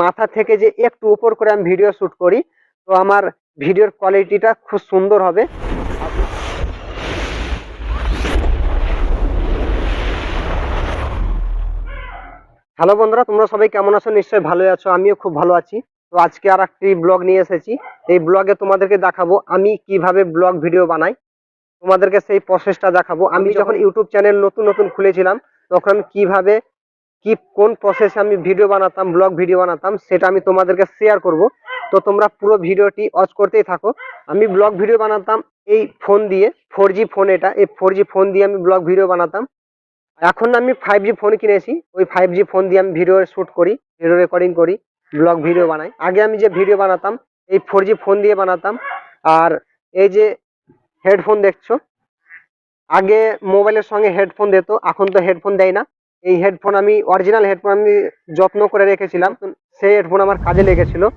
মাথা থেকে যে একটু উপর করে আমি ভিডিও শুট করি তো আমার ভিডিওর কোয়ালিটিটা খুব সুন্দর হবে। হ্যালো বন্ধুরা তোমরা সবাই কেমন আছো? নিশ্চয়ই ভালোই আছো আমিও খুব ভালো আছি। তো আজকে আর একটি ব্লগ নিয়ে এসেছি। এই ব্লগে তোমাদেরকে দেখাবো আমি কীভাবে ব্লগ ভিডিও বানাই। তোমাদেরকে সেই প্রসেসটা দেখাবো। আমি যখন ইউটিউব চ্যানেল নতুন নতুন খুলেছিলাম তখন কীভাবে কি, কোন প্রসেসে আমি ভিডিও বানাতাম ব্লগ ভিডিও বানাতাম, সেটা আমি তোমাদেরকে শেয়ার করব। তো তোমরা পুরো ভিডিওটি ওয়াচ করতেই থাকো। আমি ব্লগ ভিডিও বানাতাম এই ফোন দিয়ে ফোর ফোন এটা, এই ফোর ফোন দিয়ে আমি ব্লগ ভিডিও বানাতাম। এখন আমি ফাইভ ফোন কিনেছি, ওই ফাইভ ফোন দিয়ে আমি ভিডিও শ্যুট করি ভিডিও রেকর্ডিং করি ব্লগ ভিডিও বানাই। আগে আমি যে ভিডিও বানাতাম, এই ফোর ফোন দিয়ে বানাতাম, আর এই যে হেডফোন দেখছ, আগে মোবাইলের সঙ্গে হেডফোন দিত, এখন তো হেডফোন দেয় না। এই হেডফোন আমি অরিজিনাল হেডফোন আমি যত্ন করে রেখেছিলাম। সেই হেডফোন আমার কাজে লেগেছিল।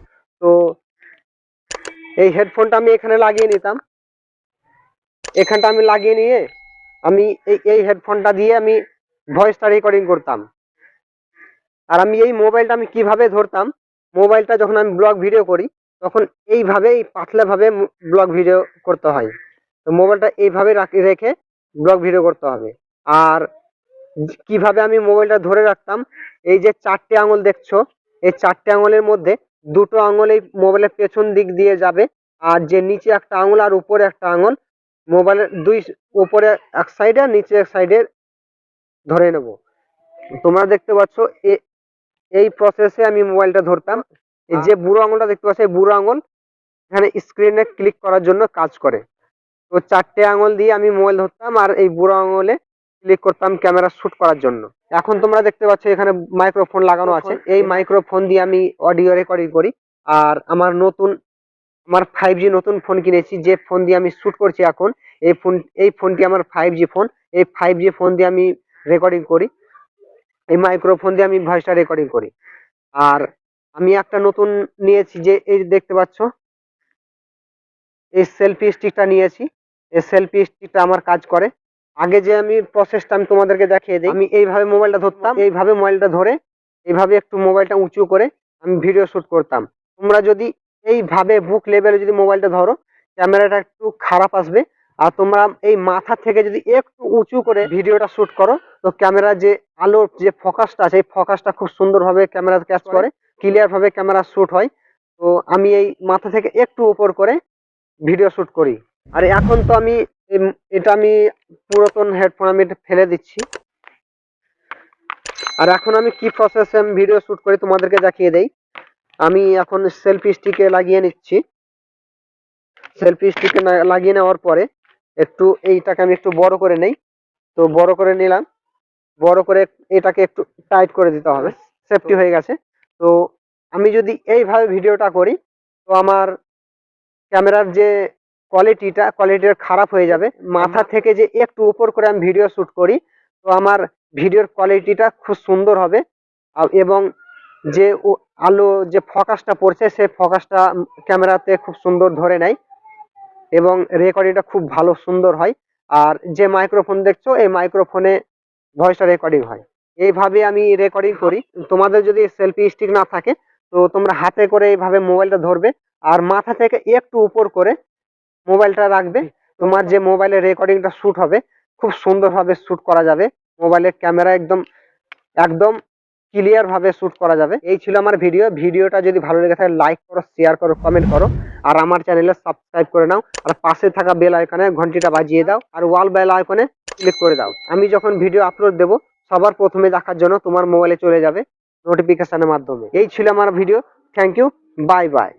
তো এই হেডফোনটা আমি এখানে লাগিয়ে নিতাম। এখানটা আমি লাগিয়ে নিয়ে আমি এই এই হেডফোনটা দিয়ে আমি ভয়েসটা রেকর্ডিং করতাম। আর আমি এই মোবাইলটা আমি কীভাবে ধরতাম? মোবাইলটা যখন আমি ব্লগ ভিডিও করি তখন এইভাবে এই পাতলাভাবে ব্লগ ভিডিও করতে হয়। তো মোবাইলটা এইভাবে রাখ- রেখে ব্লগ ভিডিও করতে হবে। আর কীভাবে আমি মোবাইলটা ধরে রাখতাম? এই যে চারটে আঙুল দেখছ, এই চারটে আঙুলের মধ্যে দুটো আঙুল এই মোবাইলের পেছন দিক দিয়ে যাবে আর যে নিচে একটা আঙুল আর উপরে একটা আঙুল মোবাইলের দুই উপরে এক সাইডে আর নিচে এক সাইডে ধরে নেব। তোমরা দেখতে পাচ্ছ এই প্রসেসে আমি মোবাইলটা ধরতাম। এই যে বুড়ো আঙুলটা দেখতে পাচ্ছ, এই বুড়ো আঙুল এখানে স্ক্রিনে ক্লিক করার জন্য কাজ করে। তো চারটে আঙুল দিয়ে আমি মোবাইল ধরতাম আর এই বুড়ো আঙুলে ক্লিক করতাম ক্যামেরা শুট করার জন্য। এখন তোমরা দেখতে পাচ্ছ এখানে মাইক্রোফোন লাগানো আছে। এই মাইক্রোফোন দিয়ে আমি অডিও রেকর্ডিং করি। আর আমার নতুন আমার ফাইভ জি নতুন ফোন কিনেছি যে ফোন দিয়ে আমি শুট করছি এখন এই ফোন এই ফোনটি আমার ফাইভ জি ফোন এই ফাইভ জি ফোন দিয়ে আমি রেকর্ডিং করি। এই মাইক্রোফোন দিয়ে আমি ভয়েসটা রেকর্ডিং করি। আর আমি একটা নতুন নিয়েছি যে এই দেখতে পাচ্ছ এই সেলফি স্টিকটা নিয়েছি। এই সেলফি স্টিকটা আমার কাজ করে। আগে যে আমি প্রসেসটা আমি তোমাদেরকে দেখিয়ে দিই আমি এইভাবে মোবাইলটা ধরতাম এইভাবে মোবাইলটা ধরে এইভাবে একটু মোবাইলটা উঁচু করে আমি ভিডিও শ্যুট করতাম। তোমরা যদি এইভাবে বুক লেভেলে যদি মোবাইলটা ধরো ক্যামেরাটা একটু খারাপ আসবে আর তোমরা এই মাথা থেকে যদি একটু উঁচু করে ভিডিওটা শ্যুট করো তো ক্যামেরা যে আলোর যে ফোকাসটা আছে এই ফোকাসটা খুব সুন্দরভাবে ক্যামেরা ক্যাচ করে। ক্লিয়ারভাবে ক্যামেরা শ্যুট হয়। তো আমি এই মাথা থেকে একটু উপর করে ভিডিও শ্যুট করি। আর এখন তো আমি এটা আমি পুরাতন হেডফোন আমি এটা ফেলে দিচ্ছি। আর এখন আমি কি প্রসেসে আমি ভিডিও শ্যুট করি তোমাদেরকে দেখিয়ে দেই। আমি এখন সেলফি স্টিকে লাগিয়ে নিচ্ছি। সেলফি স্টিকে লাগিয়ে নেওয়ার পরে একটু এইটাকে আমি একটু বড় করে নেই। তো বড় করে নিলাম। বড় করে এটাকে একটু টাইট করে দিতে হবে। সেফটি হয়ে গেছে। তো আমি যদি এইভাবে ভিডিওটা করি, তো আমার ক্যামেরার যে কোয়ালিটিটা কোয়ালিটিটা খারাপ হয়ে যাবে। মাথা থেকে যে একটু উপর করে আমি ভিডিও শুট করি তো আমার ভিডিওর কোয়ালিটিটা খুব সুন্দর হবে। এবং যে আলো যে ফোকাসটা পড়ছে সেই ফোকাসটা ক্যামেরাতে খুব সুন্দর ধরে নেয় এবং রেকর্ডিংটা খুব ভালো সুন্দর হয়। আর যে মাইক্রোফোন দেখছ এই মাইক্রোফোনে ভয়েসটা রেকর্ডিং হয়। এইভাবে আমি রেকর্ডিং করি। তোমাদের যদি সেলফি স্টিক না থাকে তো তোমরা হাতে করে এইভাবে মোবাইলটা ধরবে। আর মাথা থেকে একটু উপর করে মোবাইলটা রাখবে। তোমার যে মোবাইলের রেকর্ডিংটা শুট হবে খুব সুন্দরভাবে শুট করা যাবে। মোবাইলের ক্যামেরা একদম একদম ক্লিয়ার ভাবে শুট করা যাবে। এই ছিল আমার ভিডিও। ভিডিওটা যদি ভালো লেগে থাকে লাইক করো শেয়ার করো কমেন্ট করো। আর আমার চ্যানেলে সাবস্ক্রাইব করে নাও। আর পাশে থাকা বেল আইকনে ঘন্টিটা বাজিয়ে দাও। আর ওয়াল বেল আইকনে ক্লিক করে দাও। আমি যখন ভিডিও আপলোড দেব সবার প্রথমে দেখার জন্য তোমার মোবাইলে চলে যাবে নোটিফিকেশনের মাধ্যমে। এই ছিল আমার video thank you bye bye